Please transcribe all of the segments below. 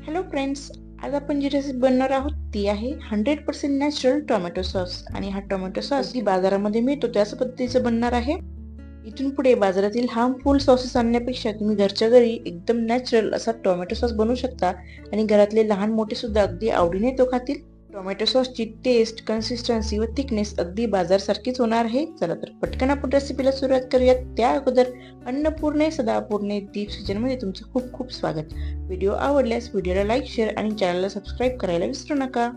Hello friends आज आपण जी recipe बनणार आहोत ती आहे hundred percent natural tomato sauce आणि हा टोमॅटो सॉस जी बाजारामध्ये मिळतो त्याच पद्धतीचं बनणार आहे. इथून पुढे बाजारातील हार्मफुल सॉसेस आणण्यापेक्षा तुम्ही घरच्या घरी एकदम नॅचरल असा टोमॅटो सॉस बनवू शकता. आणि घरातले लहान मोठे सुद्धा अगदी आवडीने तो खातील. टोमॅटो सॉसची टेस्ट कन्सिस्टन्सी व थिकनेस अगदी बाजारसारखीच होणार आहे. चला तर पटकन आपण रेसिपीला सुरुवात करूयात. त्या अगोदर अन्नपूर्णे सदापूर्णे दीपमध्ये तुमचं खूप खूप स्वागत. व्हिडिओ आवडल्यास व्हिडिओला लाईक शेअर आणि चॅनलला सबस्क्राईब करायला विसरू नका.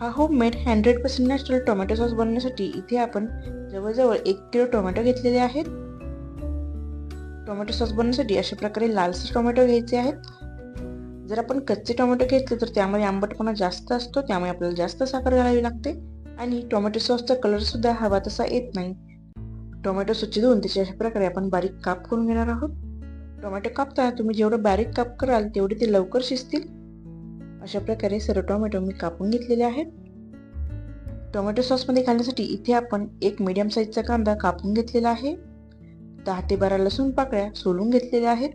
हा home made hundred percent natural tomato sauce बनवण्यासाठी इथे आपण जवळजवळ एक किलो टोमॅटो घेतलेले आहेत. टोमॅटो सॉस बनवण्यासाठी अशा प्रकारे लालसर टोमॅटो घ्यायचे आहेत. जर आपण कच्चे टोमॅटो घेतले तर त्यामध्ये आंबटपणा जास्त असतो त्यामुळे आपल्याला जास्त साखर घालावी लागते. आणि टोमॅटो सॉसचा कलर सुद्धा हवा तसा येत नाही. टोमॅटो स्वच्छ धुवून त्याची अशा प्रकारे आपण बारीक काप करून घेणार आहोत. टोमॅटो कापताना तुम्ही जेवढं बारीक काप कराल तेवढे ते लवकर शिजतील. अशा प्रकारे सर्व टोमॅटो मी कापून घेतलेले आहेत. टोमॅटो सॉसमध्ये घालण्यासाठी इथे आपण एक मीडियम साईजचा कांदा कापून घेतलेला आहे. दहा ते बारा लसूण पाकळ्या सोलून घेतलेल्या आहेत.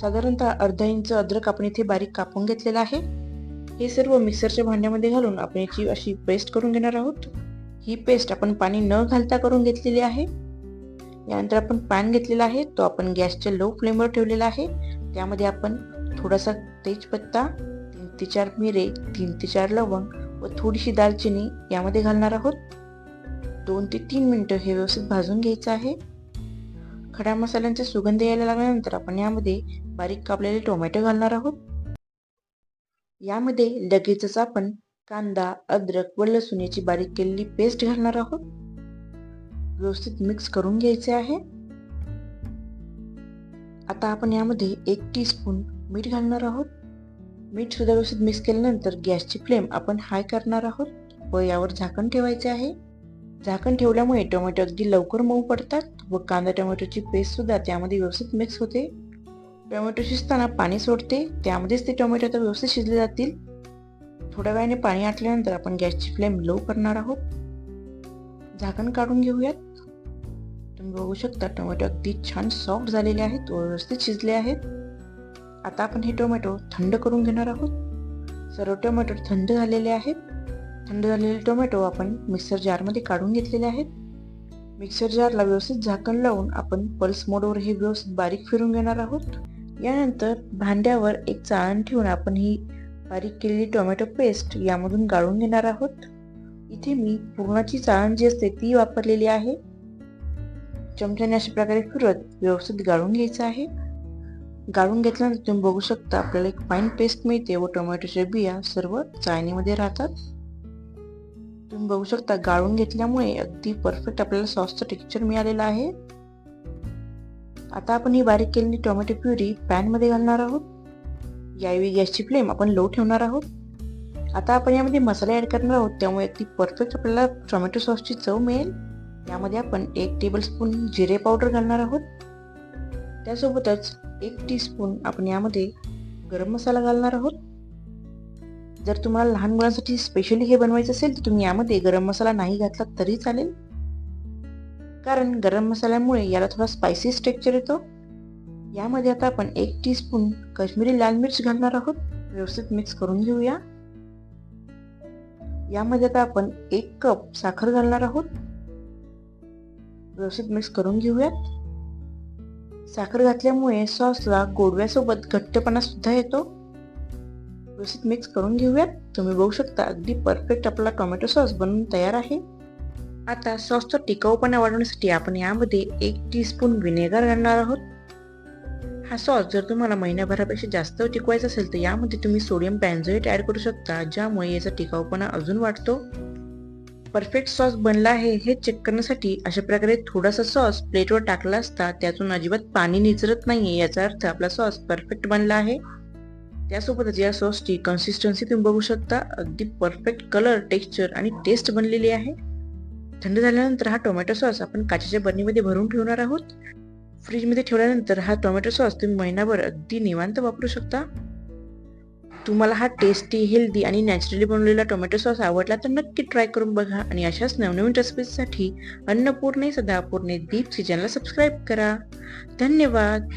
साधारणतः अर्धा इंच अद्रक आपण इथे बारीक कापून घेतलेला आहे. हे सर्व मिक्सरच्या भांड्यामध्ये घालून आपण याची अशी पेस्ट करून घेणार आहोत. ही पेस्ट आपण पाणी न घालता करून घेतलेली आहे. यानंतर आपण पॅन घेतलेला आहे. तो आपण गॅसच्या लो फ्लेमवर ठेवलेला आहे. त्यामध्ये आपण थोडासा तेजपत्ता तीन ते चार मिरे तीन ते चार लवंग व थोडीशी दालचिनी यामध्ये घालणार आहोत. दोन ते तीन मिनटं हे व्यवस्थित भाजून घ्यायचं आहे. खड्या मसाल्यांचा सुगंध यायला लागल्यानंतर आपण यामध्ये बारीक कापलेले टोमॅटो घालणार आहोत. यामध्ये लगेचच आपण कांदा अद्रक व लसूण याची बारीक केलेली पेस्ट घालणार आहोत. व्यवस्थित मिक्स करून घ्यायचे आहे. आता आपण यामध्ये एक टी स्पून मीठ घालणार आहोत. मीठ सुद्धा व्यवस्थित मिक्स केल्यानंतर गॅसची फ्लेम आपण हाय करणार आहोत व यावर झाकण ठेवायचे आहे. झाकण ठेवल्यामुळे टोमॅटो अगदी लवकर मऊ पडतात व कांदा टोमॅटोची पेस्ट सुद्धा त्यामध्ये व्यवस्थित मिक्स होते. टोमॅटो शिजताना पाणी सोडते त्यामध्येच ते टोमॅटो आता व्यवस्थित शिजले जातील. थोड्या वेळाने पाणी आटल्यानंतर आपण गॅसची फ्लेम लो करणार आहोत. झाकण काढून घेऊयात. तुम्ही बघू शकता टोमॅटो अगदी छान सॉफ्ट झालेले आहेत व व्यवस्थित शिजले आहेत. आता आपण हे टोमॅटो थंड करून घेणार आहोत. सर्व टोमॅटो थंड झालेले आहेत. थंड झालेले टोमॅटो आपण मिक्सर जारमध्ये काढून घेतलेले आहेत. मिक्सर जारला व्यवस्थित झाकण लावून आपण पल्स मोडवर हे व्यवस्थित बारीक फिरून घेणार आहोत. यानंतर भांड्यावर एक चाळण ठेवून आपण ही बारीक केलेली टोमॅटो पेस्ट यामधून गाळून घेणार आहोत. इथे मी पूर्णाची चाळण जी असते ती वापरलेली आहे. चमच्याने अशा प्रकारे फिरत व्यवस्थित गाळून घ्यायचं आहे. गाळून घेतल्यानंतर तुम्ही बघू शकता आपल्याला एक फाईन पेस्ट मिळते व टोमॅटोच्या बिया सर्व चाळणीमध्ये राहतात. तुम्ही बघू शकता गाळून घेतल्यामुळे अगदी परफेक्ट आपल्याला सॉसचं टेक्स्चर मिळालेलं आहे. आता आपण ही बारीक केलेली टोमॅटो प्युरी पॅनमध्ये घालणार आहोत. यावेळी गॅसची फ्लेम आपण लो ठेवणार आहोत. आता आपण यामध्ये मसाले ऍड करणार आहोत त्यामुळे अगदी परफेक्ट आपल्याला टोमॅटो सॉसची चव मिळेल. यामध्ये आपण एक टेबल स्पून जिरे पावडर घालणार आहोत. त्यासोबतच एक टी स्पून आपण यामध्ये गरम मसाला घालणार आहोत. जर तुम्हाला लहान मुलांसाठी स्पेशली हे बनवायचं असेल तर तुम्ही यामध्ये गरम मसाला नाही घातला तरी चालेल. कारण गरम मसाल्यामुळे याला थोडा स्पायसी स्ट्रेक्चर येतो. यामध्ये आता आपण एक टी स्पून काश्मीरी लाल मिर्च घालणार आहोत. व्यवस्थित मिक्स करून घेऊया. यामध्ये आता आपण एक कप साखर घालणार आहोत. व्यवस्थित मिक्स करून घेऊयात. साखर घातल्यामुळे सॉसला गोडव्यासोबत घट्टपणा सुद्धा येतो. व्यवस्थित मिक्स करून घेऊयात. तुम्ही बघू शकता अगदी परफेक्ट आपला टोमॅटो सॉस बनवून तयार आहे. आता सॉसचा टिकाऊपणा वाढवण्यासाठी आपण यामध्ये एक टी स्पून घालणार आहोत. हा सॉस जर तुम्हाला महिन्याभरापेक्षा जास्त टिकवायचा असेल तर यामध्ये तुम्ही सोडियम पॅन्झोएट ॲड करू शकता ज्यामुळे याचा टिकाऊपणा अजून वाढतो. परफेक्ट सॉस बनला आहे हे चेक करण्यासाठी अशा प्रकारे थोडासा सॉस प्लेटवर टाकला असता त्यातून अजिबात पाणी निचरत नाहीये याचा अर्थ आपला सॉस परफेक्ट बनला आहे. त्यासोबतच या सॉसची कन्सिस्टन्सी तुम्ही बघू शकता. अगदी परफेक्ट कलर टेक्स्चर आणि टेस्ट बनलेली आहे. थंड झाल्यानंतर हा टोमॅटो सॉस आपण काचेच्या बरणीमध्ये भरून ठेवणार आहोत. फ्रीजमध्ये ठेवल्यानंतर हा टोमॅटो सॉस तुम्ही महिनाभर अगदी निवांत वापरू शकता. तुम्हाला हा टेस्टी हेल्दी आणि नॅचरली बनवलेला टोमॅटो सॉस आवडला तर नक्की ट्राय करून बघा आणि अशाच नवनवीन रेसिपीजसाठी अन्नपूर्णे सदापूर्णे दीप सिजनला सबस्क्राईब करा. धन्यवाद.